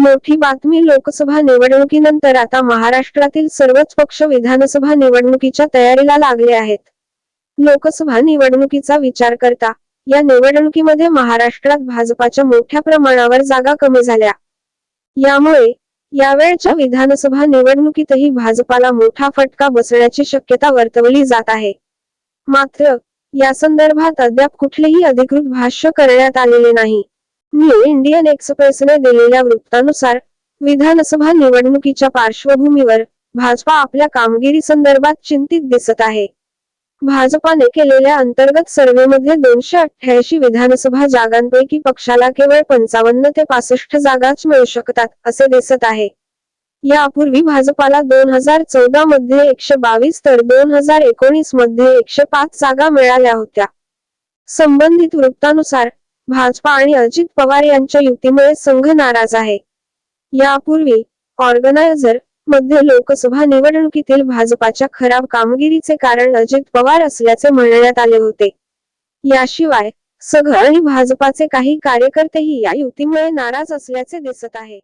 मोठी बातमी लोकसभा निवडणुकीनंतर आता महाराष्ट्रातील सर्वच पक्ष विधानसभा निवडणुकीच्या तयारीला लागले आहेत. लोकसभा निवडणुकीचा विचार करता या निवडणुकीमध्ये महाराष्ट्रात भाजपाच्या मोठ्या प्रमाणावर जागा कमी झाल्या. यामुळे यावेळच्या विधानसभा निवडणुकीतही भाजपाला मोठा फटका बसण्याची शक्यता वर्तवली जात आहे. मात्र या संदर्भात अद्याप कुठलेही अधिकृत भाष्य करण्यात आलेले नाही. न्यू इंडियन एक्सप्रेसने दिलेल्या वृत्तानुसार विधानसभा निवडणुकीच्या पार्श्वभूमीवर भाजपा आपल्या कामगिरी संदर्भात चिंतित दिसत आहे. भाजपाने केलेल्या अंतर्गत सर्व्हेमध्ये दोनशे अठ्ठ्याऐंशी विधानसभा जागांपैकी पक्षाला केवळ पंचावन्न ते पासष्ट जागाच मिळू शकतात असे दिसत आहे. यापूर्वी भाजपाला दोन हजार चौदा मध्ये एकशे बावीस तर दोन हजार एकोणीसमध्ये एकशे पाच जागा मिळाल्या होत्या. संबंधित वृत्तानुसार भाजपा आणि अजित पवार यांच्या युतीमुळे संघ नाराज आहे. यापूर्वी ऑर्गनायझरमध्ये लोकसभा निवडणुकीतील भाजपाच्या खराब कामगिरीचे कारण अजित पवार असल्याचे म्हणण्यात आले होते. याशिवाय सगळ आणि भाजपाचे काही कार्यकर्तेही या युतीमुळे नाराज असल्याचे दिसत आहे.